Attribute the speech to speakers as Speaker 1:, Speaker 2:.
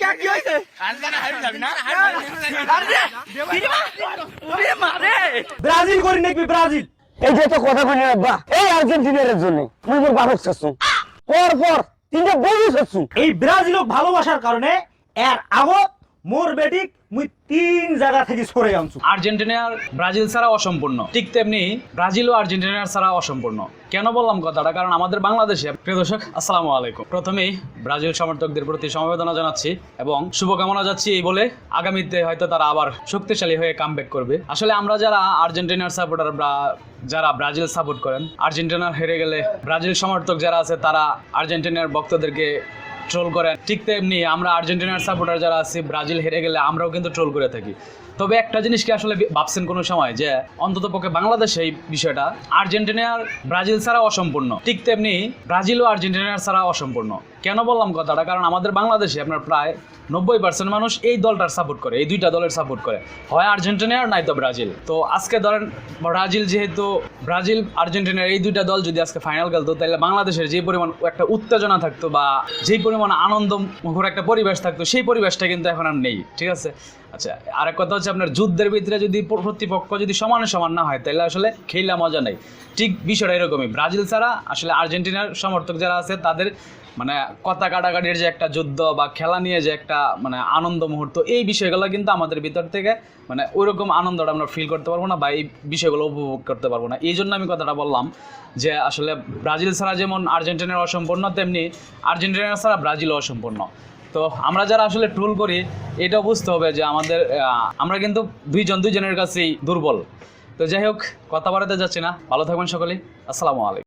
Speaker 1: কে কি হয়েছে?
Speaker 2: ব্রাজিল করি নাকি ব্রাজিল?
Speaker 3: এই যে তো কথা কই আব্বা এই আর্জেন্টিনার জন্য মুই মোর বাপক চাচ্ছু। পর পর তিনটা বউ চাচ্ছু।
Speaker 2: এই ব্রাজিলক ভালোবাসার কারণে এর আগত মোর বেটিক, মুই তিন জায়গা থেকে সরে আনছু।
Speaker 4: আর্জেন্টিনার ব্রাজিল ছাড়া অসম্পূর্ণ। ঠিক তেমনি ব্রাজিল ও আর্জেন্টিনার ছাড়া অসম্পূর্ণ। কেন বললাম কথাটা? কারণ আমাদের বাংলাদেশে প্রিয় দর্শক, আসসালামু আলাইকুম। প্রথমেই ব্রাজিল সমর্থকদের প্রতি সমবেদনা জানাচ্ছি এবং শুভকামনা যাচ্ছি এই বলে আগামীতে হয়তো তারা আবার শক্তিশালী হয়ে কামব্যাক করবে। আসলে আমরা যারা আর্জেন্টিনার সাপোর্টার বা যারা ব্রাজিল সাপোর্ট করেন আর্জেন্টিনার হেরে গেলে ব্রাজিল সমর্থক যারা আছে, তারা আর্জেন্টিনার ভক্তদেরকে ট্রোল করেন। ঠিক তেমনি আমরা আর্জেন্টিনার সাপোর্টার যারা আছি, ব্রাজিল হেরে গেলে আমরাও কিন্তু ট্রোল করে থাকি। তবে একটা জিনিস কি আসলে ভাবছেন কোনো সময়, যে অন্তত পক্ষে বাংলাদেশে এই বিষয়টা আর্জেন্টিনার ব্রাজিল ছাড়া অসম্পূর্ণ। ঠিক তেমনি ব্রাজিল ও আর্জেন্টিনার ছাড়া অসম্পূর্ণ। কেন বললাম কথাটা? কারণ আমাদের বাংলাদেশে আপনার প্রায় নব্বই পার্সেন্ট মানুষ এই দলটার সাপোর্ট করে, এই দুইটা দলের সাপোর্ট করে। হয় আর্জেন্টিনার আর নাই তো ব্রাজিল। তো আজকে ধরেন, ব্রাজিল যেহেতু, ব্রাজিল, আর্জেন্টিনার এই দুইটা দল যদি আজকে ফাইনাল খেলতো, তাহলে বাংলাদেশের যে পরিমাণ একটা উত্তেজনা থাকতো বা যেই পরিমাণ আনন্দ, মুখর একটা পরিবেশ থাকতো, সেই পরিবেশটা কিন্তু এখন আর নেই, ঠিক আছে? আচ্ছা আরেক কথা হচ্ছে আপনার যুদ্ধের ভিতরে যদি প্রতিপক্ষ যদি সমানে সমান না হয়, তাহলে আসলে খেলা মজা নেই। ঠিক বিষয়টা এরকমই। ব্রাজিল ছাড়া আসলে আর্জেন্টিনার সমর্থক যারা আছে, তাদের মানে কথা কাটাকাটির যে একটা যুদ্ধ বা খেলা নিয়ে যে একটা মানে আনন্দ মুহূর্ত, এই বিষয়গুলো কিন্তু আমাদের ভিতর থেকে মানে ওইরকম আনন্দটা আমরা ফিল করতে পারব না বা এই বিষয়গুলো উপভোগ করতে পারব না। এই জন্য আমি কথাটা বললাম যে আসলে ব্রাজিল ছাড়া যেমন আর্জেন্টিনার অসম্পূর্ণ, তেমনি আর্জেন্টিনা ছাড়া ব্রাজিলও অসম্পূর্ণ। তো আমরা যারা আসলে ট্রোল করি এটা বুঝতে হবে যে আমাদের আমরা কিন্তু দুইজন, দুইজনের কাছেই দুর্বল। তো যাই হোক, কথা বাড়াতে যাচ্ছি না। ভালো থাকবেন সকলেই। আসসালামু আলাইকুম।